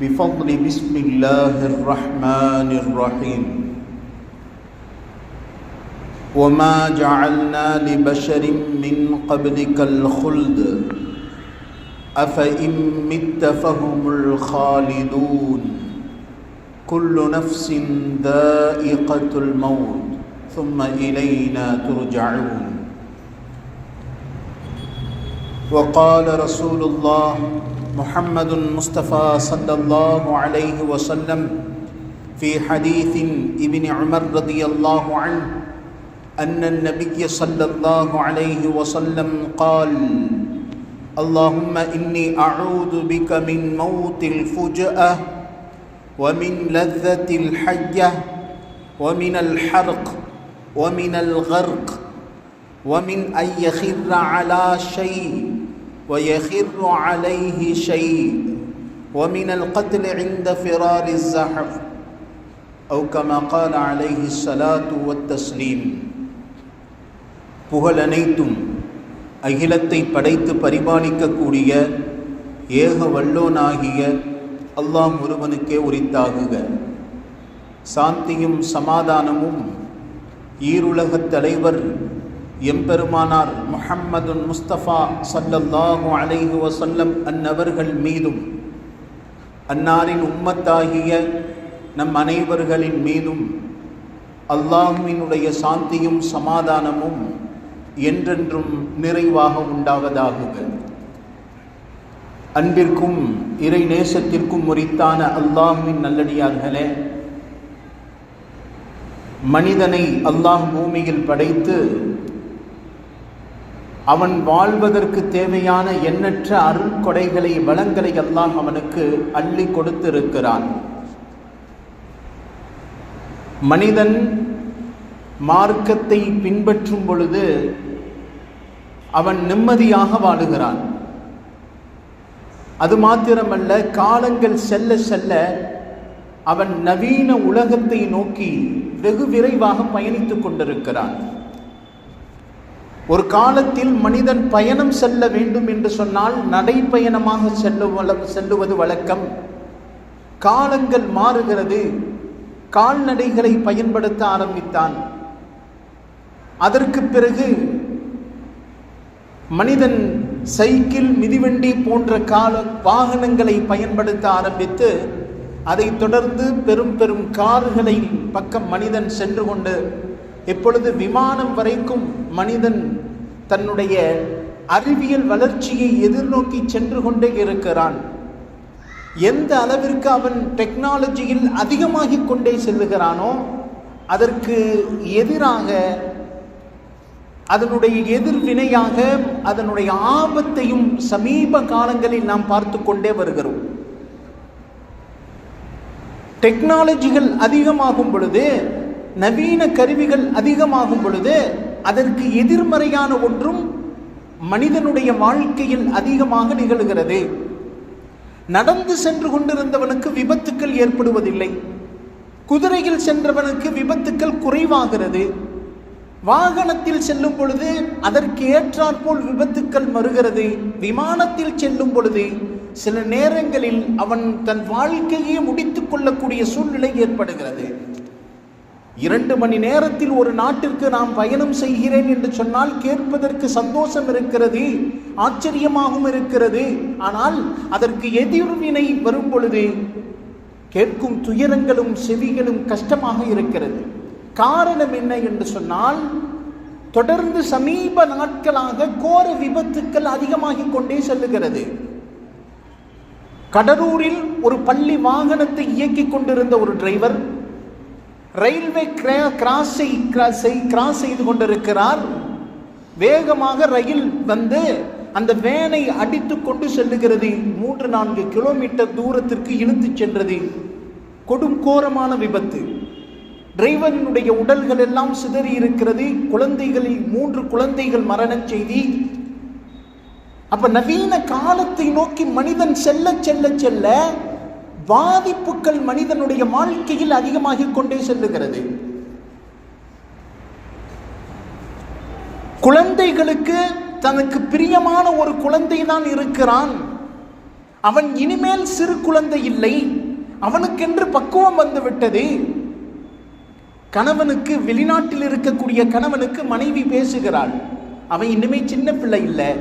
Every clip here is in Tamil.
بفضل بسم الله الرحمن الرحيم. وما جعلنا لبشر من قبلك الخلد. أفإن مت فهم الخالدون. كل نفس ذائقة الموت. ثم إلينا ترجعون. وقال رسول الله محمد مصطفى صلى الله عليه وسلم في حديث ابن عمر رضي الله عنه أن النبي صلى الله عليه وسلم قال اللهم إني أعوذ بك من موت الفجأة ومن لذة الحية ومن الحرق ومن الغرق ومن أن يخر على شيء ويخر عليه شيء ومن القتل عند فرار الزحف أو كما قال عليه الصلاة والتسليم புகழ் அனைத்தும் அகிலத்தை படைத்து பரிபாலிக்கக்கூடிய ஏக வல்லோனாகிய அல்லாஹ் ஒருவனுக்கே உரித்தாகுக சாந்தியும் சமாதானமும் ஈருலகத் தலைவர் எம்பெருமானார் முஹம்மதுன் முஸ்தபா சல்லல்லாஹு அலைஹு வசல்லம் அன்னவர்கள் மீதும் அன்னாரின் உம்மத்தாகிய நம் அனைவர்களின் மீதும் அல்லாஹுவினுடைய சாந்தியும் சமாதானமும் என்றென்றும் நிறைவாக உண்டாவதாகுக. அன்பிற்கும் இறை நேசத்திற்கும் முறித்தான அல்லாஹுவின் நல்லடியார்களே மனிதனை அல்லாஹ் பூமியில் படைத்து அவன் வாழ்வதற்கு தேவையான எண்ணற்ற அருண்கொடைகளை வளங்களை எல்லாம் அவனுக்கு அள்ளி கொடுத்திருக்கிறான். மனிதன் மார்க்கத்தை பின்பற்றும் பொழுது அவன் நிம்மதியாக வாழுகிறான். அது மாத்திரமல்ல காலங்கள் செல்ல செல்ல அவன் நவீன உலகத்தை நோக்கி வெகு விரைவாக பயணித்துக் கொண்டிருக்கிறான். ஒரு காலத்தில் மனிதன் பயணம் செல்ல வேண்டும் என்று சொன்னால் நடைப்பயணமாக செல்ல செல்லுவது வழக்கம். காலங்கள் மாறுகிறது. கால்நடைகளை பயன்படுத்த ஆரம்பித்தான். அதற்கு பிறகு மனிதன் சைக்கிள் மிதிவண்டி போன்ற கால வாகனங்களை பயன்படுத்த ஆரம்பித்து அதைத் தொடர்ந்து பெரும் பெரும் கார்களை பக்கம் மனிதன் சென்று கொண்டு இப்பொழுது விமானம் வரைக்கும் மனிதன் தன்னுடைய அறிவியல் வளர்ச்சியை எதிர்நோக்கி சென்று கொண்டே இருக்கிறான். எந்த அளவிற்கு அவன் டெக்னாலஜியில் அதிகமாகிக் கொண்டே செல்லுகிறானோ அதற்கு எதிராக அதனுடைய எதிர்வினையாக அதனுடைய ஆபத்தையும் சமீப காலங்களில் நாம் பார்த்து கொண்டே வருகிறோம். டெக்னாலஜிகள் அதிகமாகும் பொழுது நவீன கருவிகள் அதிகமாகும் பொழுது அதற்கு எதிர்மறையான ஒன்றும் மனிதனுடைய வாழ்க்கையில் அதிகமாக நிகழ்கிறது. நடந்து சென்று கொண்டிருந்தவனுக்கு விபத்துக்கள் ஏற்படுவதில்லை. குதிரையில் சென்றவனுக்கு விபத்துக்கள் குறைவாகிறது. வாகனத்தில் செல்லும் பொழுது அதற்கு ஏற்றாற்போல் விபத்துக்கள் மறுகிறது. விமானத்தில் செல்லும் பொழுது சில நேரங்களில் அவன் தன் வாழ்க்கையே முடித்துக் கொள்ளக்கூடிய சூழ்நிலை ஏற்படுகிறது. இரண்டு மணி நேரத்தில் ஒரு நாட்டிற்கு நாம் பயணம் செய்கிறேன் என்று சொன்னால் கேட்பதற்கு சந்தோஷம் இருக்கிறது ஆச்சரியமாகவும் இருக்கிறது. ஆனால் அதற்கு எதிர்வினை வரும் பொழுது கேட்கும் துயரங்களும் செவிகளும் கஷ்டமாக இருக்கிறது. காரணம் என்ன என்று சொன்னால் தொடர்ந்து சமீப நாட்களாக கோர விபத்துக்கள் அதிகமாகிக் கொண்டே செல்லுகிறது. கடலூரில் ஒரு பள்ளி வாகனத்தை இயக்கிக் கொண்டிருந்த ஒரு டிரைவர் ரயில்வே கிராஸை கிராஸ் செய்து கொண்டிருக்கிறார். வேகமாக ரயில் வந்து அந்த வேனை அடித்து கொண்டு செல்லுகிறது. மூன்று நான்கு கிலோமீட்டர் தூரத்திற்கு இழுத்துச் சென்றது. கொடும் கோரமான விபத்து. டிரைவரினுடைய உடல்கள் எல்லாம் சிதறி இருக்கிறது. குழந்தைகளில் மூன்று குழந்தைகள் மரண செய்தி. அப்ப நவீன காலத்தை நோக்கி மனிதன் செல்ல செல்ல செல்ல பாதிப்புகள் மனிதனுடைய வாழ்க்கையில் அதிகமாகிக் கொண்டே செல்லுகிறது. குழந்தைகளுக்கு தனக்கு பிரியமான ஒரு குழந்தை தான் இருக்கிறான். அவன் இனிமேல் சிறு குழந்தை இல்லை. அவனுக்கென்று பக்குவம் வந்துவிட்டது கணவனுக்கு வெளிநாட்டில் இருக்கக்கூடிய கணவனுக்கு மனைவி பேசுகிறாள். அவன் இனிமே சின்ன பிள்ளை இல்லை.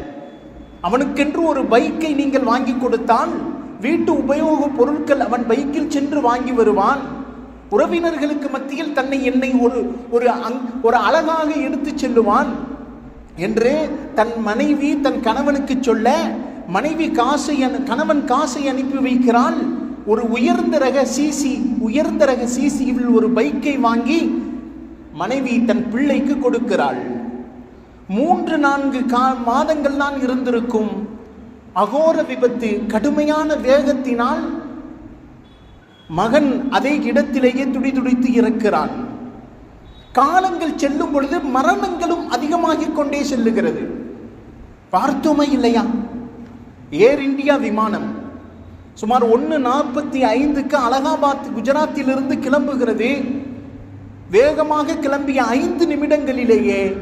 அவனுக்கென்று ஒரு பைக்கை நீங்கள் வாங்கி கொடுத்தால் வீட்டு உபயோக பொருட்கள் அவன் பைக்கில் சென்று வாங்கி வருவான். உறவினர்களுக்கு மத்தியில் தன்னை என்னை ஒரு ஒரு அங் ஒரு அழகாக எடுத்து செல்லுவான். என்று தன் மனைவி தன் கணவனுக்கு சொல்ல மனைவி காசை அனு- கணவன் காசை அனுப்பி வைக்கிறாள். ஒரு உயர்ந்த ரக சிசி உயர்ந்த ரக சிசியில் ஒரு பைக்கை வாங்கி மனைவி தன் பிள்ளைக்கு கொடுக்கிறாள். மூன்று நான்கு கா மாதங்கள் தான் இருந்திருக்கும். அகோர விபத்து கடுமையான வேகத்தினால் மகன் அதே இடத்திலேயே துடிதுடித்து இறக்கிறான். காலங்கள் செல்லும் பொழுது மரணங்களும் அதிகமாகிக் கொண்டே செல்லுகிறது. பார்த்தோமே இல்லையா? ஏர் இந்தியா விமானம் சுமார் ஒன்று நாற்பத்தி ஐந்துக்கு அலகாபாத் குஜராத்திலிருந்து கிளம்புகிறது. வேகமாக கிளம்பிய ஐந்து நிமிடங்களிலேயே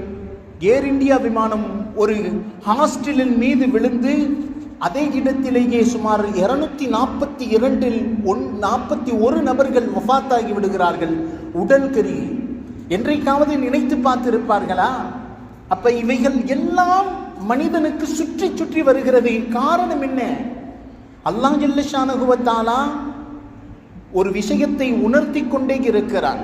ஏர் இந்தியா விமானம் ஒரு ஹாஸ்டலின் மீது விழுந்து அதே இடத்திலேயே சுமார் இருநூத்தி நாற்பத்தி இரண்டில் ஒன் நாற்பத்தி ஒரு நபர்கள் வஃபாத்தாகி விடுகிறார்கள். உடல் கறி. என்றைக்காவது நினைத்து பார்த்திருப்பார்களா? அப்ப இவைகள் எல்லாம் மனிதனுக்கு சுற்றி சுற்றி வருகிறது காரணம் என்ன? அல்லாஹ் ஜல்லஷானகுவத்தாலா ஒரு விஷயத்தை உணர்த்தி கொண்டே இருக்கிறார்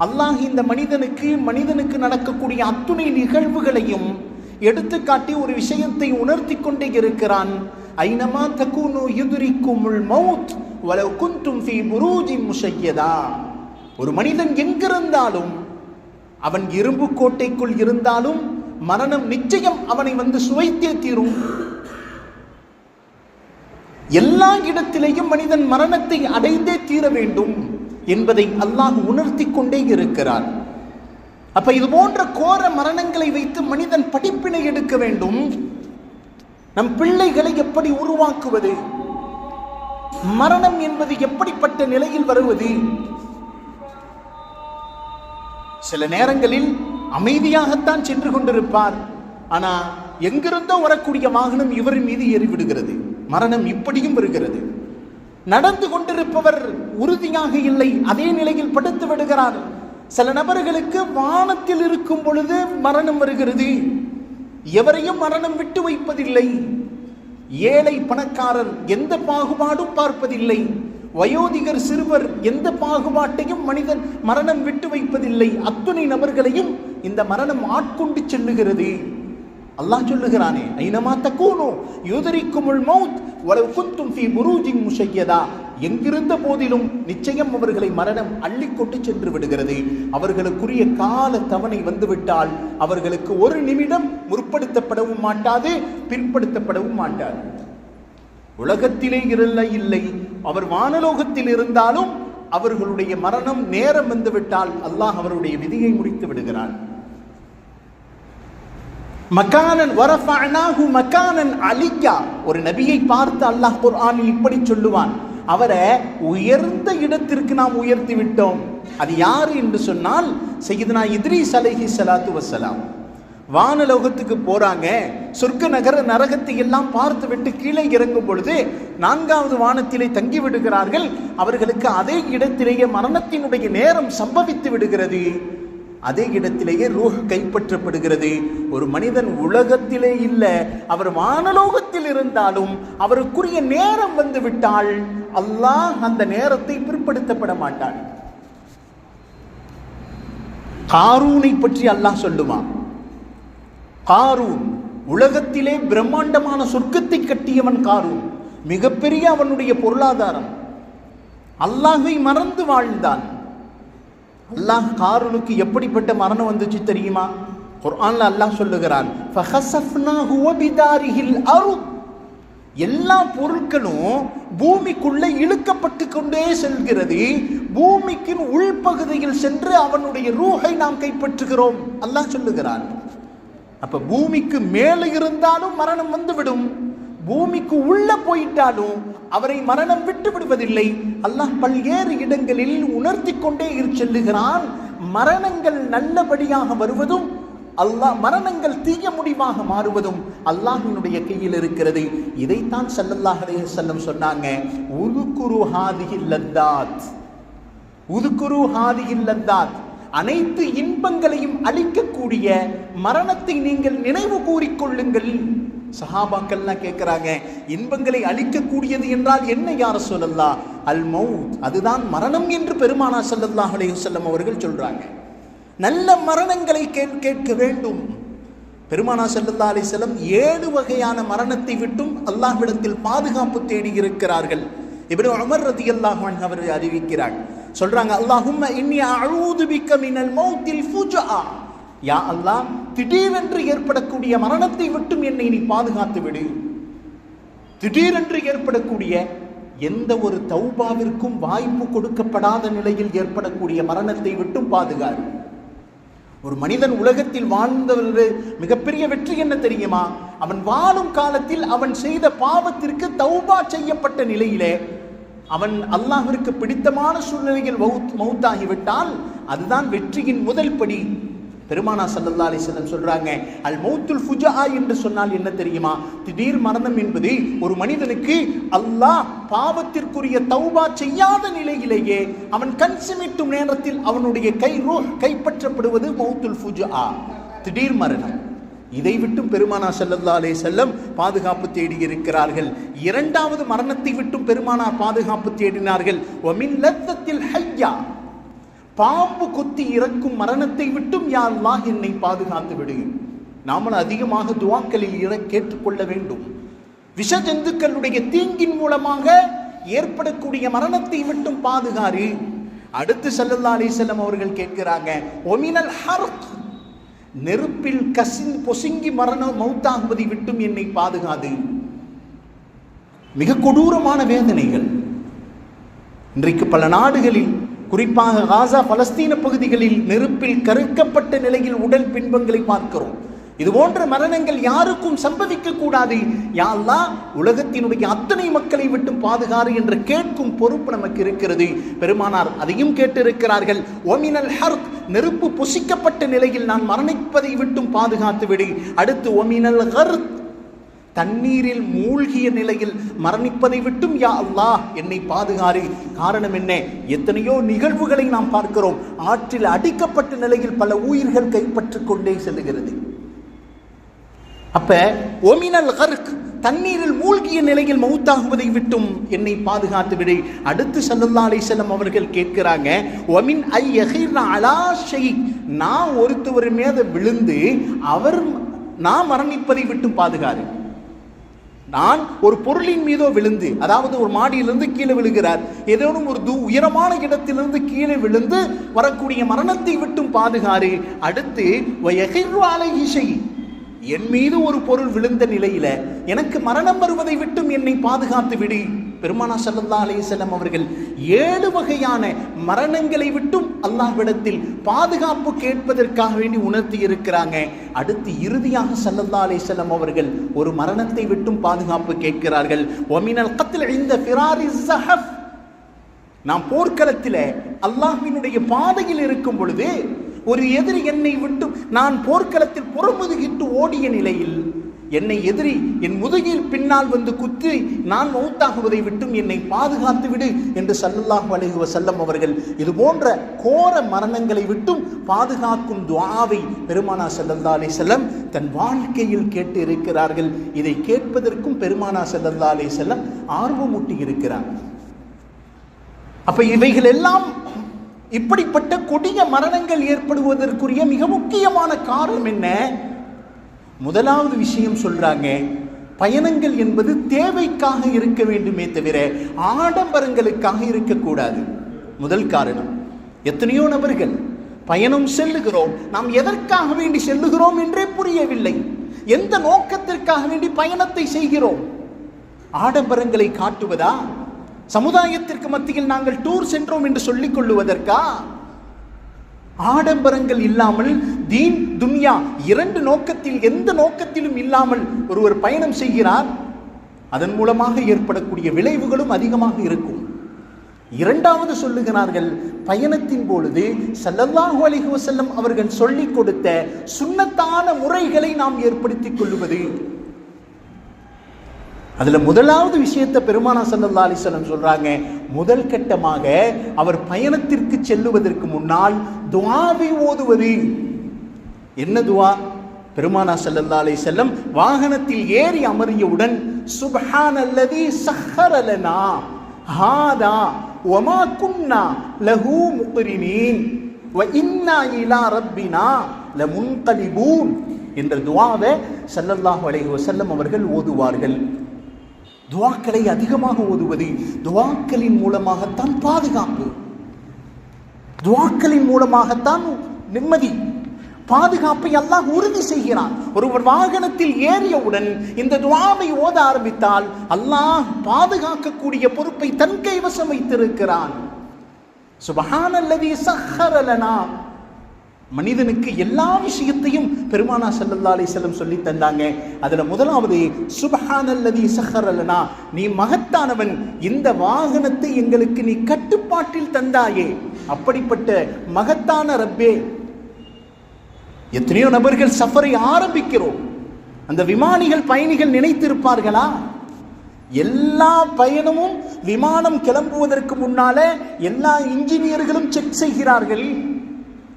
அல்லாஹ் இந்த மனிதனுக்கு மனிதனுக்கு நடக்கக்கூடிய அத்துணை நிகழ்வுகளையும் எடுத்துக்காட்டி ஒரு விஷயத்தை உணர்த்தி கொண்டே இருக்கிறான். ஐனமா தகுனு யுதுரிக்குமுல் மவுத் வலவு குந்தும் ஃபீ புரூஜி முஷையதா. ஒரு மனிதன் எங்கிருந்தாலும் அவன் இரும்பு கோட்டைக்குள் இருந்தாலும் மரணம் நிச்சயம் அவனை வந்து சுவைத்தே தீரும். எல்லா இடத்திலேயும் மனிதன் மரணத்தை அடைந்தே தீர வேண்டும் என்பதை அல்லாஹ் உணர்த்தி கொண்டே இருக்கிறான். அப்ப இது போன்ற கோர மரணங்களை வைத்து மனிதன் படிப்பினை எடுக்க வேண்டும். நம் பிள்ளைகளை எப்படி உருவாக்குவது? மரணம் என்பது எப்படிப்பட்ட நிலையில் வருவது? சில நேரங்களில் அமைதியாகத்தான் சென்று கொண்டிருப்பார். ஆனா எங்கிருந்தோ வரக்கூடிய வாகனம் இவர் மீது ஏறிவிடுகிறது மரணம் இப்படியும் வருகிறது. நடந்து கொண்டிருப்பவர் உறுதியாக இல்லை அதே நிலையில் படுத்து விடுகிறார். சில நபர்களுக்கு வானத்தில் இருக்கும் பொழுது மரணம் வருகிறது. எவரையும் மரணம் விட்டு வைப்பதில்லை. ஏழை பணக்காரர் எந்த பாகுபாடும் பார்ப்பதில்லை. வயோதிகர் சிறுவர் எந்த பாகுபாட்டையும் மனிதன் மரணம் விட்டு வைப்பதில்லை. அத்துணை நபர்களையும் இந்த மரணம் ஆட்கொண்டு செல்லுகிறது. அல்லாஹ் சொல்லுகிறானே ஐனமா தக்கூனோ யூதரிக்குமுள் மவுத் வலவ் குத்தும் ஃபி புரூஜிங் முஷையதா. எங்கிருந்த போதிலும் நிச்சயம் அவர்களை மரணம் அள்ளிக்கொண்டு சென்று விடுகிறது. அவர்களுக்குரிய கால தவணை வந்துவிட்டால் அவர்களுக்கு ஒரு நிமிடம் முற்படுத்தப்படவும் மாட்டாது பிற்படுத்தப்படவும் மாட்டாது. உலகத்திலே இருந்த இல்லை. அவர் வானலோகத்தில் இருந்தாலும் அவர்களுடைய மரணம் நேரம் வந்துவிட்டால் அல்லாஹ் அவருடைய விதியை முடித்து விடுகிறான். மக்கானன் வரஃபானாகு மக்கானன் அலிக்கா. ஒரு நபியை பார்த்து அல்லாஹ் குர்ஆனில் இப்படி சொல்லுவான் அவரை உயர்ந்த இடத்திற்கு நாம் உயர்த்தி விட்டோம். அது யார் என்று சொன்னால் செய்தனா இத்ரீஸ் அலைஹி சலாத்து வசலாம் வானலோகத்துக்கு போறாங்க சொர்க்க நகர நரகத்தை எல்லாம் பார்த்து விட்டு கீழே இறங்கும் பொழுது நான்காவது வானத்திலே தங்கி விடுகிறார்கள். அவர்களுக்கு அதே இடத்திலேயே மரணத்தினுடைய நேரம் சம்பவித்து விடுகிறது. அதே இடத்திலேயே ரூஹ் கைப்பற்றப்படுகிறது. ஒரு மனிதன் உலகத்திலே இல்லை அவர் வானலோகத்தில் இருந்தாலும் அவருக்குரிய நேரம் வந்து விட்டால் அல்லாஹ் அந்த நேரத்தை பிற்படுத்தப்பட மாட்டான். காரூனை பற்றி அல்லாஹ் சொல்லுவான் காரூன் உலகத்திலே பிரம்மாண்டமான சொர்க்கத்தை கட்டியவன் காரூன் மிகப்பெரிய அவனுடைய பொருளாதாரம். அல்லாஹை மறந்து வாழ்ந்தான். அல்லாஹ் காரூனுக்கு எப்படிப்பட்ட மரணம் வந்துச்சு தெரியுமா? குர்ஆன்ல அல்லாஹ் சொல்லுகிறான் எல்லா பொருட்களும் பூமிக்குள்ள இழுக்கப்பட்டு கொண்டே செல்கிறது. பூமிக்கு உள்பகுதியில் சென்று அவனுடைய ரூஹை நாம் கைப்பற்றுகிறோம். அல்லாஹ் சொல்லுகிறான் அப்ப பூமிக்கு மேலே இருந்தாலும் மரணம் வந்துவிடும். பூமிக்கு உள்ள போயிட்டாலும் அவரை மரணம் விட்டு விடுவதில்லை. அல்லாஹ் பல்வேறு இடங்களில் உணர்த்தி கொண்டே செல்லுகிறான். மரணங்கள் நல்லபடியாக வருவதும் அல்லாஹ் மரணங்கள் தீய முடிவாக மாறுவதும் அல்லாஹினுடைய கையில் இருக்கிறது. இதைத்தான் சல்லல்லாஹ் அலைஹி செல்லம் சொன்னாங்க உதுகுரு ஹாதிஹில் லத்தாத். உதுகுரு ஹாதியில் லத்தாத். அனைத்து இன்பங்களையும் அளிக்கக்கூடிய மரணத்தை நீங்கள் நினைவு கூறிக்கொள்ளுங்கள் சஹாபாக்கள்லாம் கேட்குறாங்க இன்பங்களை அளிக்கக்கூடியது என்றால் என்ன யார சொல்லல்லா? அல் மவுத் அதுதான் மரணம் என்று பெருமானா ஸல்லல்லாஹு அலையுசல்லம் அவர்கள் சொல்கிறாங்க நல்ல மரணங்களை கேள் கேட்க வேண்டும். பெருமானா ஸல்லல்லாஹு அலைஹி ஏழு வகையான மரணத்தை விட்டும் அல்லாஹ்விடத்தில் பாதுகாப்பு தேடி இருக்கிறார்கள். இப்னு அமர் ரதி அன்ஹு அவர்கள் அறிவிக்கிறார். சொல்றாங்க அல்லாஹும் இன்னி அழுது பிக்க மினல் மௌத்தில் ஃபுஜா யா அல்லாஹ் திடீரென்று ஏற்படக்கூடிய மரணத்தை விட்டும் என்னை நீ பாதுகாத்து விடு. திடீரென்று ஏற்படக்கூடிய எந்த ஒரு தௌபாவிற்கும் வாய்ப்பு கொடுக்கப்படாத நிலையில் ஏற்படக்கூடிய மரணத்தை விட்டும் பாதுகாரு ஒரு மனிதன் உலகத்தில் வாழ்ந்தவரு மிகப்பெரிய வெற்றி என்ன தெரியுமா? அவன் வாழும் காலத்தில் அவன் செய்த பாவத்திற்கு தௌபா செய்யப்பட்ட நிலையிலே அவன் அல்லாஹிற்கு பிடித்தமான சூழ்நிலையில் மவுத் மௌத்தாகிவிட்டால் அதுதான் வெற்றியின் முதல் படி. பெருமானா சல்லல்லா அலிசல்லம் சொல்கிறாங்க அல் மௌத்துல் ஃபுஜா என்று சொன்னால் என்ன தெரியுமா? திடீர் மரணம் என்பது ஒரு மனிதனுக்கு அல்லாஹ் பாவத்திற்குரிய தௌபா செய்யாத நிலையிலேயே அவன் கண் சிமிட்டும் நேரத்தில் அவனுடைய கை ரோ கைப்பற்றப்படுவது மௌத்துல் ஃபுஜா. திடீர் மரணம். இதை விட்டும் பெருமானா செல்லல்லா அலே செல்லம் பாதுகாப்பு தேடி இருக்கிறார்கள். இரண்டாவது மரணத்தை விட்டும் பெருமானார் பாதுகாப்பு தேடினார்கள். ஒமின் லத்தத்தில் ஹையா பாம்பு கொத்தி இறக்கும் மரணத்தை விட்டும் யா அல்லாஹ் என்னை பாதுகாத்து விடு. நாமல் அதிகமாக துவாக்களில் இற கேட்டுக்கொள்ள வேண்டும். விஷ ஜந்துக்களுடைய தீங்கின் மூலமாக ஏற்படக்கூடிய மரணத்தை விட்டும் பாதுகாரு அடுத்து ஸல்லல்லாஹு அலிசல்லம் அவர்கள் கேட்கிறாங்க ஒமினல் ஹர்த். நெருப்பில் கசின் பொசுங்கி மரணம் மௌத்தாகுவதை விட்டும் என்னை பாதுகாது மிக கொடூரமான வேதனைகள். இன்றைக்கு பல நாடுகளில் குறிப்பாக காசா பலஸ்தீன பகுதிகளில் நெருப்பில் கருக்கப்பட்ட நிலையில் உடல் பின்பங்களை பார்க்கிறோம். இது போன்ற மரணங்கள் யாருக்கும் சம்பவிக்க கூடாது. யாழ்லா உலகத்தினுடைய அத்தனை மக்களை விட்டு பாதுகாறு என்று கேட்கும் பொறுப்பு நமக்கு இருக்கிறது. பெருமானார் அதையும் கேட்டிருக்கிறார்கள். ஒமினல் ஹர்க் நெருப்பு பொசிக்கப்பட்ட நிலையில் நான் மரணிப்பதை விட்டும் பாதுகாத்து விடு. அடுத்து ஒமினல் ஹர்த் தண்ணீரில் மூழ்கிய நிலையில் மரணிப்பதை விட்டும் யா அல்லாஹ் என்னை பாதுகாரு காரணம் என்ன? எத்தனையோ நிகழ்வுகளை நாம் பார்க்கிறோம். ஆற்றில் அடிக்கப்பட்ட நிலையில் பல உயிர்கள் கைப்பற்றிக் கொண்டே செல்லுகிறது அப்ப ஒமினல் கர்க் தண்ணீரில் மூழ்கிய நிலையில் மௌத்தாகுவதை விட்டும் என்னை பாதுகாத்து விடு. அடுத்து சல்லல்லா அலிசல்லம் அவர்கள் கேட்கிறாங்க ஒமின் ஐ யஹீர்னா அலாஷை நான் ஒருத்தவர் மேத விழுந்து அவர் நான் மரணிப்பதை விட்டும் பாதுகாரு நான் ஒரு பொருளின் மீதோ விழுந்து அதாவது ஒரு மாடியிலிருந்து கீழே விழுகிறார். ஏதேனும் ஒரு து உயரமான இடத்திலிருந்து கீழே விழுந்து வரக்கூடிய மரணத்தை விட்டும் பாதுகாரு அடுத்து வயகிர்வாலை இசை என் மீது ஒரு பொருள் விழுந்த நிலையில எனக்கு மரணம் வருவதை விட்டும் என்னை பாதுகாத்து விடு. பெருமானா சல்லல்லா அலிசல்லம் அவர்கள் ஏழு வகையான மரணங்களை விட்டும் அல்லாஹ்விடத்தில் பாதுகாப்பு கேட்பதற்காக வேண்டி உணர்த்தி இருக்கிறாங்க. அடுத்து இறுதியாக சல்லல்லா அலிசல்லம் அவர்கள் ஒரு மரணத்தை விட்டும் பாதுகாப்பு கேட்கிறார்கள். ஒமினல் கத்தில் இந்த ஃபிராரி சஹப் நாம் போர்க்களத்தில் அல்லாஹ்வினுடைய பாதையில் இருக்கும் பொழுது ஒரு எதிரி என்னை விட்டு நான் போர்க்களத்தில் புறமுதுகிட்டு ஓடிய நிலையில் என்னை எதிரி என் முதுகில் பின்னால் வந்து குத்தி நான் மௌத்தாகுவதை விட்டும் என்னை பாதுகாத்து விடு என்று சல்லல்லாஹு அலைஹி செல்லம் அவர்கள் இது போன்ற கோர மரணங்களை விட்டும் பாதுகாக்கும் துவாவை பெருமானா ஸல்லல்லாஹு அலி செல்லம் தன் வாழ்க்கையில் கேட்டு இருக்கிறார்கள். இதை கேட்பதற்கும் பெருமானா ஸல்லல்லாஹு அலி செல்லம் ஆர்வமூட்டி இருக்கிறார். அப்ப இவைகள் எல்லாம் இப்படிப்பட்ட கொடிய மரணங்கள் ஏற்படுவதற்குரிய மிக முக்கியமான காரணம் என்ன? முதலாவது விஷயம் சொல்றாங்க பயணங்கள் என்பது தேவைக்காக இருக்க வேண்டுமே தவிர ஆடம்பரங்களுக்காக இருக்கக்கூடாது. முதல் காரணம் எத்தனையோ நபர்கள் பயணம் செல்லுகிறோம் நாம் எதற்காக வேண்டி செல்லுகிறோம் என்றே புரியவில்லை. எந்த நோக்கத்திற்காக வேண்டி பயணத்தை செய்கிறோம்? ஆடம்பரங்களை காட்டுவதா? சமுதாயத்திற்கு மத்தியில் நாங்கள் டூர் சென்றோம் என்று சொல்லிக் கொள்ளுவதற்கா? ஆடம்பரங்கள் இல்லாமல் தீன் துன்யா இரண்டு நோக்கத்தில் எந்த நோக்கத்திலும் இல்லாமல் ஒருவர் பயணம் செய்கிறார் அதன் மூலமாக ஏற்படக்கூடிய விளைவுகளும் அதிகமாக இருக்கும். இரண்டாவது சொல்லுகிறார்கள் பயணத்தின் பொழுது சல்லல்லாஹு அலைஹி வஸல்லம் அவர்கள் சொல்லிக் கொடுத்த சுண்ணத்தான முறைகளை நாம் ஏற்படுத்திக் கொள்வது அதில் முதலாவது விஷயத்தை பெருமானா சல்லல்லா அலிஸ்லம் சொல்கிறாங்க முதல் கட்டமாக அவர் பயணத்திற்கு செல்லுவதற்கு முன்னால் துவாவை ஓதுவது. என்ன துவா பெருமானா சல்லல்லா அலி செல்லம் வாகனத்தில் ஏறி அமர்ந்தவுடன் சுபஹான் அல்லதி சஹரலனா ஹாதா ஒமா குன்னா லஹு முக்ரினீன் வ இன்னா இலா ரப்பினா லமுன்கலிபூன் என்ற துவாவை சல்லல்லாஹு அலைஹி வசல்லம் அவர்கள் ஓதுவார்கள். துவாக்களை அதிகமாக ஓதுவது துவாக்களின் மூலமாகத்தான் பாதுகாப்பு. துவாக்களின் மூலமாகத்தான் நிம்மதி. பாதுகாப்பை அல்லாஹ் உறுதி செய்கிறான். ஒருவர் வாகனத்தில் ஏறியவுடன் இந்த துவாவை ஓத ஆரம்பித்தால் அல்லாஹ் பாதுகாக்கக்கூடிய பொறுப்பை தன் கைவசம் வைத்திருக்கிறான். சுபஹானல்லதி சஹரலனா மனிதனுக்கு எல்லா விஷயத்தையும் பெருமானா சல்லல்லா அலிசல்லம் சொல்லி தந்தாங்க. அதில் முதலாவது சுபஹானல்லதி சஹரலனா நீ மகத்தானவன் இந்த வாகனத்தை எங்களுக்கு நீ கட்டுப்பாட்டில் தந்தாயே. அப்படிப்பட்ட மகத்தான ரப்பே எத்தனையோ நபர்கள் சஃபரை ஆரம்பிக்கிறோம். அந்த விமானிகள் பயணிகள் நினைத்திருப்பார்களா? எல்லா பயணமும் விமானம் கிளம்புவதற்கு முன்னால எல்லா இன்ஜினியர்களும் செக் செய்கிறார்கள்.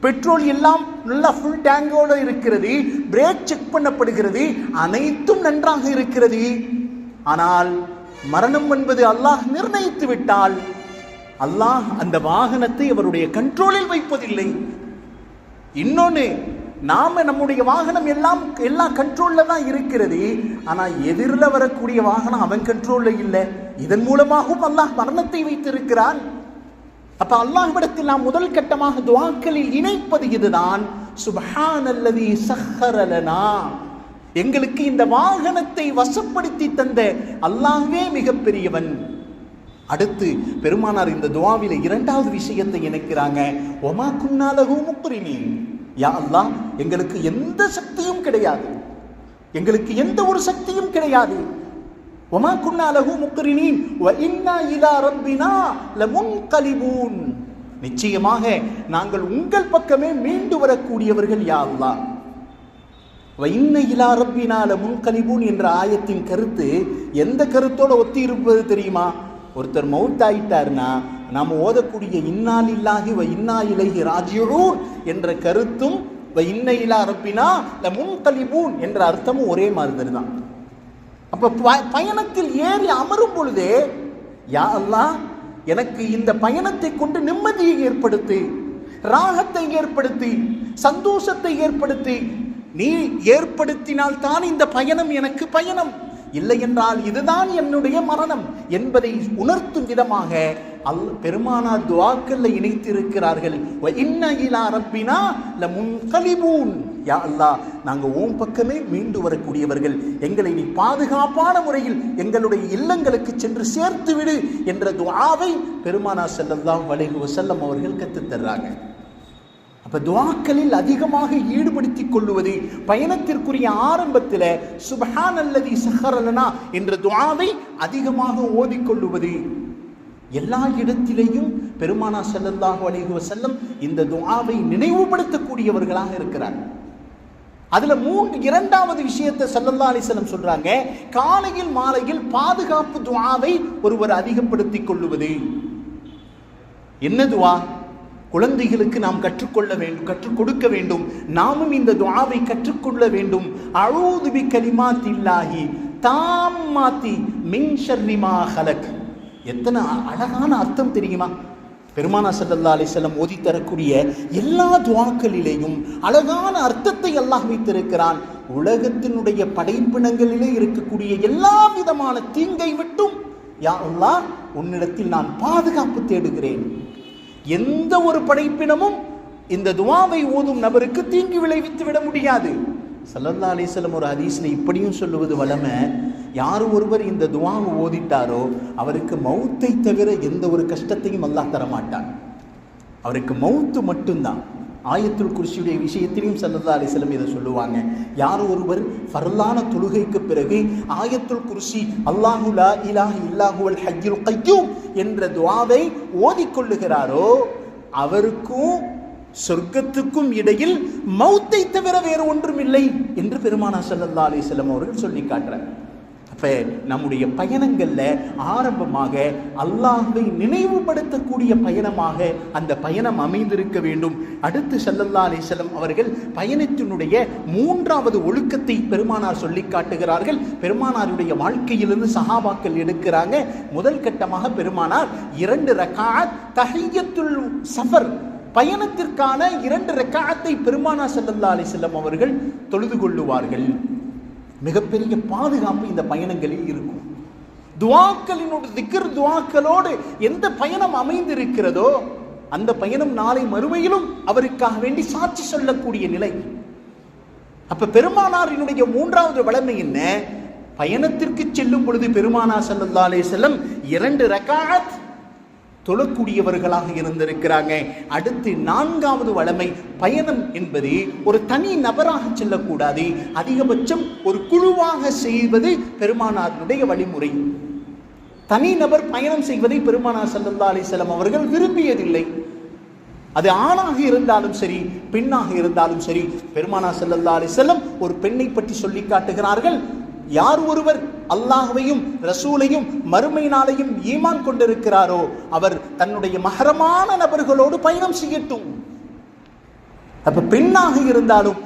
பெட்ரோல் எல்லாம் நல்லா ஃபுல் டேங்கோட இருக்கிறது பிரேக் செக் பண்ணப்படுகிறது அனைத்தும் நன்றாக இருக்கிறது. ஆனால் மரணம் என்பது அல்லாஹ் நிர்ணயித்து விட்டால் அல்லாஹ் அந்த வாகனத்தை அவருடைய கண்ட்ரோலில் வைப்பதில்லை. இன்னொன்று நாம நம்முடைய வாகனம் எல்லாம் எல்லா கண்ட்ரோல்ல தான் இருக்கிறது. ஆனால் எதிரில் வரக்கூடிய வாகனம் அவன் கண்ட்ரோல்ல இல்லை. இதன் மூலமாகவும் அல்லாஹ் மரணத்தை வைத்திருக்கிறான். அப்ப அல்லாஹ்விடத்தில் நாம் முதல் கட்டமாக துவாக்களில் இணைப்பது இதுதான். சுபஹானல்லதி சஹரலனா எங்களுக்கு இந்த வாகனத்தை வசப்படுத்தி தந்த அல்லாஹ்வே மிகப்பெரியவன். அடுத்து பெருமானார் இந்த துவாவில இரண்டாவது விஷயத்தை இணைக்கிறாங்க. ஒமா குன்னாலகு முக்ரினி யா அல்லாஹ் எங்களுக்கு எந்த சக்தியும் கிடையாது. எங்களுக்கு எந்த ஒரு சக்தியும் கிடையாது. ஒமா குன்னா லகு முக்ரினீன் வ இன்னா இலா ரப்பினா லமுன்கலிபூன். நிச்சயமாக நாங்கள் உங்கள் பக்கமே மீண்டு வரக்கூடியவர்கள் யா வ இன்ன இலா ரப்பினால முன்கலிபூன் என்ற ஆயத்தின் கருத்து எந்த கருத்தோட ஒத்தி இருப்பது தெரியுமா? ஒருத்தர் மௌத்தாயிட்டார்னா நாம் ஓதக்கூடிய இன்னால் இல்லாகி வ இன்னா இலகி ராஜியூன் என்ற கருத்தும் வ இன்ன இலா ரப்பினா முன்கலிபூன் என்ற அர்த்தமும் ஒரே மாதிரி தான். அப்போ ப- பயணத்தில் ஏறி அமரும் பொழுதே யா அல்லா எனக்கு இந்த பயணத்தை கொண்டு நிம்மதியை ஏற்படுத்தி ராகத்தை ஏற்படுத்தி சந்தோஷத்தை ஏற்படுத்தி. நீ ஏற்படுத்தினால் தான் இந்த பயணம் எனக்கு பயணம். இல்லை என்றால் இதுதான் என்னுடைய மரணம் என்பதை உணர்த்தும் விதமாக அல் பெருமானார் துவாக்கல்ல இணைத்திருக்கிறார்கள். "வ இன்ன இலா ரப்பினா முன்கலிபூன் யா அல்லா நாங்கள் உன் பக்கமே மீண்டு வரக்கூடியவர்கள். எங்களை நீ பாதுகாப்பான முறையில் எங்களுடைய இல்லங்களுக்கு சென்று சேர்த்து விடு என்ற துவாவை பெருமானா செல்லல்லாம் அலைஹி வசல்லம் அவர்கள் கற்றுத் தர்றாங்க. அப்ப துவாக்களில் அதிகமாக ஈடுபடுத்தி கொள்ளுவது பயணத்திற்குரிய ஆரம்பத்தில் சுபஹான் அல்லதி சஹரலனா என்ற துவாவை அதிகமாக ஓதிக்கொள்ளுவது எல்லா இடத்திலேயும் பெருமானா செல்லந்தாக அலைஹி செல்லம் இந்த துவாவை நினைவுபடுத்தக்கூடியவர்களாக இருக்கிறார். அதுல மூன்று இரண்டாவது விஷயத்தை ஸல்லல்லாஹு அலைஹி சொல்றாங்க. காலையில் மாலையில் பாதுகாப்பு துவாவை ஒருவர் அதிகப்படுத்திக் கொள்ளுவது. என்ன துவா குழந்தைகளுக்கு நாம் கற்றுக்கொள்ள வேண்டும் கற்றுக் கொடுக்க வேண்டும். நாமும் இந்த துவாவை கற்றுக்கொள்ள வேண்டும். அழூது பி தாம் மாத்தி மின் ஷர்ரிமா ஹலக். எத்தனை அழகான அர்த்தம் தெரியுமா? பெருமானா சல்லல்லா அலிசல்லம் ஓதி தரக்கூடிய எல்லா துவாக்களிலேயும் அழகான அர்த்தத்தை அல்லாஹ் வைத்திருக்கிறான். உலகத்தினுடைய படைப்பினங்களிலே இருக்கக்கூடிய எல்லா விதமான தீங்கை விட்டும் யா அல்லா உன்னிடத்தில் நான் பாதுகாப்பு தேடுகிறேன். எந்த ஒரு படைப்பினமும் இந்த துவாவை ஓதும் நபருக்கு தீங்கு விளைவித்து விட முடியாது. சல்லல்லா அலிஸ்லம் ஒரு ஹதீஸில் இப்படியும் சொல்லுவது வளமை யார் ஒருவர் இந்த துவாவை ஓதிட்டாரோ அவருக்கு மௌத்தை தவிர எந்த ஒரு கஷ்டத்தையும் அல்லாஹ் தரமாட்டான். அவருக்கு மௌத்து மட்டும்தான். ஆயத்துல் குருஷியுடைய விஷயத்திலையும் சல்லல்லா அலிஸ்லம் இதை சொல்லுவாங்க. யார் ஒருவர் ஃபர்லான தொழுகைக்கு பிறகு ஆயத்துல் குருஷி அல்லாஹுலா லா இல்லாஹுவல் ஹய்யுல் கையும் என்ற துவாவை ஓதிக்கொள்ளுகிறாரோ அவருக்கும் சொர்க்கத்துக்கும் இடையில் மௌத்தை தவிர வேறு ஒன்றும் இல்லை என்று பெருமானா சல்லல்லா அலிஸ்லம் அவர்கள் சொல்லி காட்டுறாங்க அப்ப நம்முடைய பயணங்கள்ல ஆரம்பமாக அல்லாஹை நினைவுபடுத்தக்கூடிய பயணமாக அந்த பயணம் அமைந்திருக்க வேண்டும். அடுத்து சல்லல்லா அலிசல்லம் அவர்கள் பயணத்தினுடைய மூன்றாவது ஒழுக்கத்தை பெருமானார் சொல்லி காட்டுகிறார்கள். பெருமானாருடைய வாழ்க்கையிலிருந்து சஹாபாக்கள் எடுக்கிறாங்க. முதல் கட்டமாக பெருமானார் இரண்டு ரகாத் தஹையத்துள் சஃபர் பயணத்திற்கான இரண்டு ரெக்காகத்தை பெருமானா செல்லல்லா அலி செல்லம் அவர்கள் தொழுது கொள்ளுவார்கள். மிகப்பெரிய பாதுகாப்பு இந்த பயணங்களில் இருக்கும். துவாக்களினோடு திக்கர் துவாக்களோடு எந்த பயணம் அமைந்திருக்கிறதோ அந்த பயணம் நாளை மறுமையிலும் அவருக்காக வேண்டி சாட்சி சொல்லக்கூடிய நிலை. அப்ப பெருமானாரினுடைய மூன்றாவது வளமை என்ன? பயணத்திற்கு செல்லும் பொழுது பெருமானா செல்லல்லா அலே செல்லம் இரண்டு ரகாத் தொழக்கூடியவர்களாக இருந்திருக்கிறாங்க. அடுத்து நான்காவது வளமை பயணம் என்பது ஒரு தனி நபராக செல்லக்கூடாது. அதிகபட்சம் ஒரு குழுவாக செய்வது பெருமானாருடைய வழிமுறை. தனி நபர் பயணம் செய்வதை பெருமானார் சல்லல்லா அலிசல்லாம் அவர்கள் விரும்பியதில்லை. அது ஆணாக இருந்தாலும் சரி பெண்ணாக இருந்தாலும் சரி பெருமானா சல்லல்லா அலிசல்லம் ஒரு பெண்ணை பற்றி சொல்லி காட்டுகிறார்கள். யார் ஒருவர் அல்லாஹுவையும் ரசூலையும் மறுமை நாளையும் ஈமான் கொண்டிருக்கிறாரோ அவர் தன்னுடைய மகரமான நபர்களோடு பயணம் செய்யட்டும். அப்ப பெண்ணாக இருந்தாலும்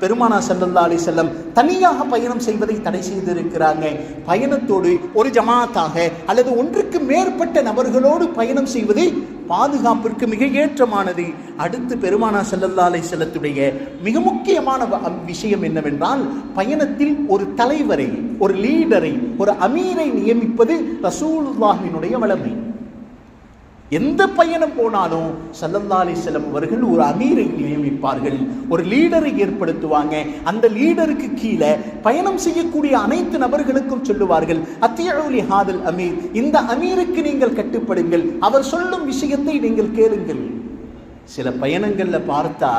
பெருமானா செல்லல்லா அலி செல்லம் தனியாக பயணம் செய்வதை தடை செய்திருக்கிறாங்க. பயணத்தோடு ஒரு ஜமாத்தாக அல்லது ஒன்றுக்கு மேற்பட்ட நபர்களோடு பயணம் செய்வதை பாதுகாப்பிற்கு மிக ஏற்றமானது. அடுத்து பெருமானா செல்லல்லாலை செல்லத்துடைய மிக முக்கியமான விஷயம் என்னவென்றால் பயணத்தில் ஒரு தலைவரை ஒரு லீடரை ஒரு அமீரை நியமிப்பது ரசூலுல்லாஹினுடைய வளமை. எந்த பயணம் போனாலும் சல்லல்லாலி செல்லம் அவர்கள் ஒரு அமீரை நியமிப்பார்கள். ஒரு லீடரை ஏற்படுத்துவாங்க. அந்த லீடருக்கு கீழே பயணம் செய்யக்கூடிய அனைத்து நபர்களுக்கும் சொல்லுவார்கள் அத்தியழி ஹாதல் அமீர். இந்த அமீருக்கு நீங்கள் கட்டுப்படுங்கள். அவர் சொல்லும் விஷயத்தை நீங்கள் கேளுங்கள். சில பயணங்களில் பார்த்தா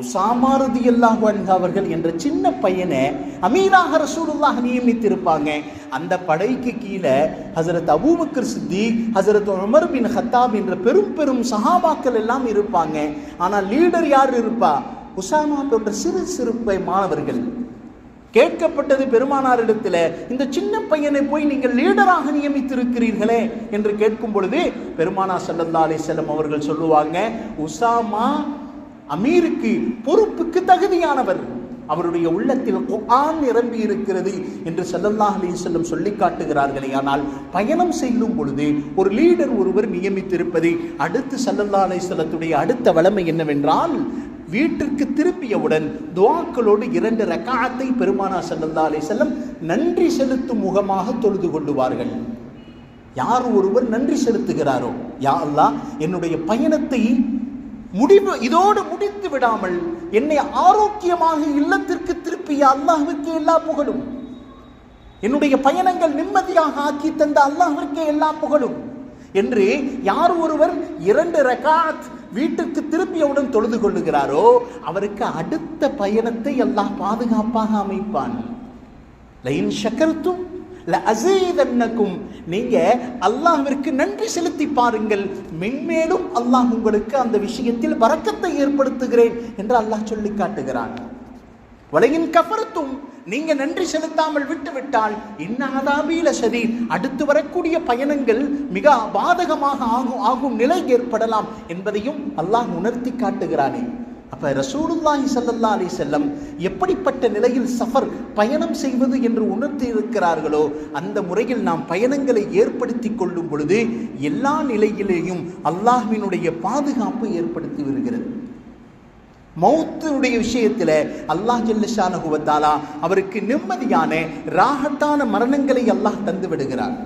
உசாமா ரதியல்லாஹு அன்ஹு அவர்கள் என்ற சின்ன பையனை அமீராக ரசூலுல்லாஹ் நியமித்திருப்பாங்க. அந்த படைக்கு கீழே ஹசரத் அபூபக்கர் சித்தி ஹசரத் உமர் பின் ஹத்தாப் என்ற பெரும் பெரும் சஹாபாக்கள் எல்லாம் இருப்பாங்க. ஆனால் லீடர் யார் இருப்பா? உசாமா போன்ற சிறு சிறு மாணவர்கள். கேட்கப்பட்டது பெருமானாரிடத்தில் இந்த சின்ன பையனை போய் நீங்கள் லீடராக நியமித்திருக்கிறீர்களே என்று கேட்கும் பொழுது பெருமானா சல்லல்லா அலிசல்லம் அவர்கள் சொல்லுவாங்க உசாமா அமீருக்கு பொறுப்புக்கு தகுதியானவர். அவருடைய உள்ளத்தில் குர்ஆன் நிரம்பி இருக்கிறது என்று சல்லல்லாஹ் அலிசல்லம் சொல்லி காட்டுகிறார்களே ஆனால் பயணம் செல்லும் பொழுது ஒரு லீடர் ஒருவர் நியமித்திருப்பது அடுத்து சல்லல்லா அலிசல்லத்துடைய அடுத்த வளமை என்னவென்றால் வீட்டிற்கு திரும்பியவுடன் துவாக்களோடு இரண்டு ரக்காத்தை பெருமானா சல்லல்லா அலிசல்லம் நன்றி செலுத்தும் முகமாக தொழுது கொள்ளுவார்கள். யார் ஒருவர் நன்றி செலுத்துகிறாரோ யா அல்லா என்னுடைய பயணத்தை முடிவு இதோடு முடித்து விடாமல் என்னை ஆரோக்கியமாக இல்லத்திற்கு திருப்பிய அல்லாஹ்வுக்கு எல்லா புகழும். என்னுடைய பயணங்கள் நிம்மதியாக ஆக்கி தந்த அல்லாஹ்விற்கே எல்லா புகழும் என்று யார் ஒருவர் இரண்டு ரகாத் வீட்டுக்கு திரும்பியவுடன் தொழுது கொள்ளுகிறாரோ அவருக்கு அடுத்த பயணத்தை எல்லாம் பாதுகாப்பாக அமைப்பான். லைன் சக்கரத்தும் அசீதன்னக்கும் நீங்க அல்லாஹ்விற்கு நன்றி செலுத்தி பாருங்கள். மென்மேலும் அல்லாஹ் உங்களுக்கு அந்த விஷயத்தில் வரக்கத்தை ஏற்படுத்துகிறேன் என்று அல்லாஹ் சொல்லி காட்டுகிறான். வலையின் கபரத்தும் நீங்க நன்றி செலுத்தாமல் விட்டு விட்டால் இன்னாதாபீல சதி அடுத்து வரக்கூடிய பயணங்கள் மிக பாதகமாக ஆகும் ஆகும் நிலை ஏற்படலாம் என்பதையும் அல்லாஹ் உணர்த்தி காட்டுகிறானே. அப்போ ரசூலுல்லாஹி சல்லல்லா அலி செல்லம் எப்படிப்பட்ட நிலையில் சஃபர் பயணம் செய்வது என்று உணர்த்தி இருக்கிறார்களோ அந்த முறையில் நாம் பயணங்களை ஏற்படுத்தி கொள்ளும் பொழுது எல்லா நிலையிலேயும் அல்லாஹ்வினுடைய பாதுகாப்பு ஏற்படுத்தி வருகிறது. மௌத்தினுடைய விஷயத்தில் அல்லாஹ் ஜல்லஷானகுவத்தாலா அவருக்கு நிம்மதியான ராகத்தான மரணங்களை அல்லாஹ் தந்து விடுகிறார்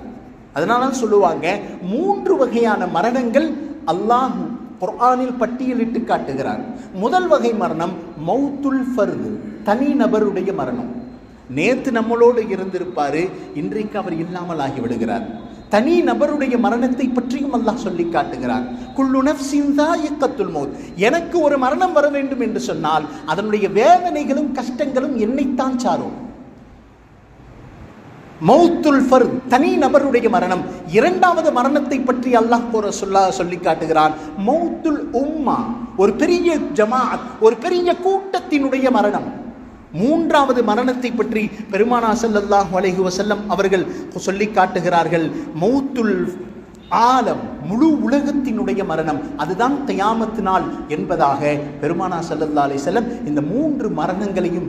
அதனால தான் சொல்லுவாங்க மூன்று வகையான மரணங்கள் அல்லாஹ் குர்ஆனில் பட்டியலிட்டு காட்டுகிறார். முதல் வகை மரணம் மௌத்துல் ஃபர்து தனி நபருடைய மரணம். நேற்று நம்மளோடு இருந்திருப்பார் இன்றைக்கு அவர் இல்லாமல் ஆகிவிடுகிறார் தனி நபருடைய மரணத்தை பற்றியும் அல்லாஹ் சொல்லி காட்டுகிறார். குள்ளுணர் சிந்தா தாயிக்கத்துல் மௌத் எனக்கு ஒரு மரணம் வர வேண்டும் என்று சொன்னால் அதனுடைய வேதனைகளும் கஷ்டங்களும் என்னைத்தான் சாரும். மௌத்துல் ஃபர் தனி நபருடைய மரணம். இரண்டாவது மரணத்தை பற்றி அல்லாஹ் போற சொல்லா சொல்லி காட்டுகிறான். மௌத்துல் உம்மா ஒரு பெரிய ஜமாத் ஒரு பெரிய கூட்டத்தினுடைய மரணம். மூன்றாவது மரணத்தை பற்றி பெருமானா செல்லல்லாஹ் அலைஹி வசல்லம் அவர்கள் சொல்லி காட்டுகிறார்கள். மௌத்துல் ஆலம் முழு உலகத்தினுடைய மரணம். அதுதான் கயாமத்து நாள் என்பதாக பெருமானா ஸல்லல்லாஹு அலைஹி செல்லம் இந்த மூன்று மரணங்களையும்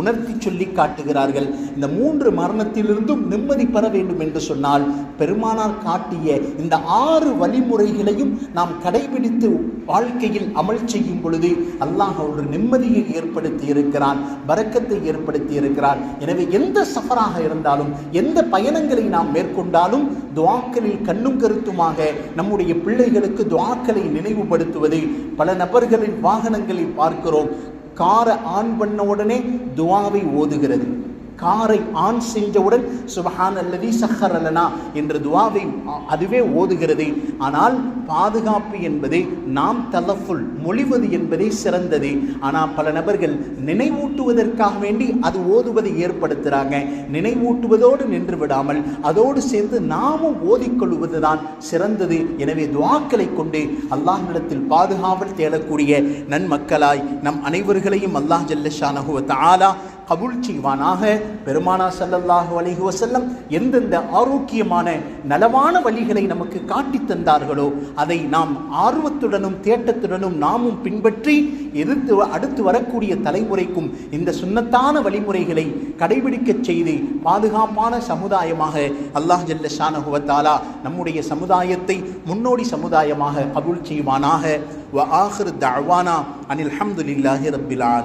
உணர்த்தி சொல்லி காட்டுகிறார்கள். இந்த மூன்று மரணத்திலிருந்தும் நிம்மதி பெற வேண்டும் என்று சொன்னால் பெருமானார் காட்டிய இந்த ஆறு வழிமுறைகளையும் நாம் கடைபிடித்து வாழ்க்கையில் அமல் செய்யும் பொழுது அல்லாஹ் ஒரு நிம்மதியை ஏற்படுத்தி இருக்கிறான் பறக்கத்தை ஏற்படுத்தி இருக்கிறான். எனவே எந்த சஃபராக இருந்தாலும் எந்த பயணங்களை நாம் மேற்கொண்டாலும் துவாக்களில் கண்ணும் கருத்துமாக நம்முடைய பிள்ளைகளுக்கு துவாக்களை நினைவுபடுத்துவது. பல நபர்களின் வாகனங்களில் பார்க்கிறோம் காரை ஆன் பண்ண உடனே துவாவை ஓதுகிறது. காரை ஆன் செஞ்சவுடன் சுபஹான் அல்லதி சஹரலனா என்ற துவாவை அதுவே ஓதுகிறது. ஆனால் பாதுகாப்பு என்பது நாம் தலஃபுல் மொழிவது என்பதே சிறந்தது. ஆனால் பல நபர்கள் நினைவூட்டுவதற்காக வேண்டி அது ஓதுவதை ஏற்படுத்துகிறாங்க நினைவூட்டுவதோடு நின்று விடாமல் அதோடு சேர்ந்து நாமும் ஓதிக்கொள்வது தான் சிறந்தது. எனவே துவாக்களை கொண்டு அல்லாஹ்விடத்தில் பாதுகாவல் தேடக்கூடிய நன்மக்களாய் நம் அனைவர்களையும் அல்லாஹ் ஜல்லஷானஹுவ தாலா கபூல் செய்வானாக. பெருமானா சல்லல்லாஹு அலைஹி வசல்லம் எந்தெந்த ஆரோக்கியமான நலமான வழிகளை நமக்கு காட்டித் தந்தார்களோ அதை நாம் ஆர்வத்துடனும் தேட்டத்துடனும் நாமும் பின்பற்றி எதிர்த்து அடுத்து வரக்கூடிய தலைமுறைக்கும் இந்த சுன்னத்தான வழிமுறைகளை கடைபிடிக்கச் செய்து பாதுகாப்பான சமுதாயமாக அல்லாஹ் ஜல்ல ஷானஹுவத்தாலா நம்முடைய சமுதாயத்தை முன்னோடி சமுதாயமாக கபூல் செய்வானாக. வ ஆஹிர் தஅவானா அனில் ஹம்துலில்லாஹி ரப்பில் ஆலமீன்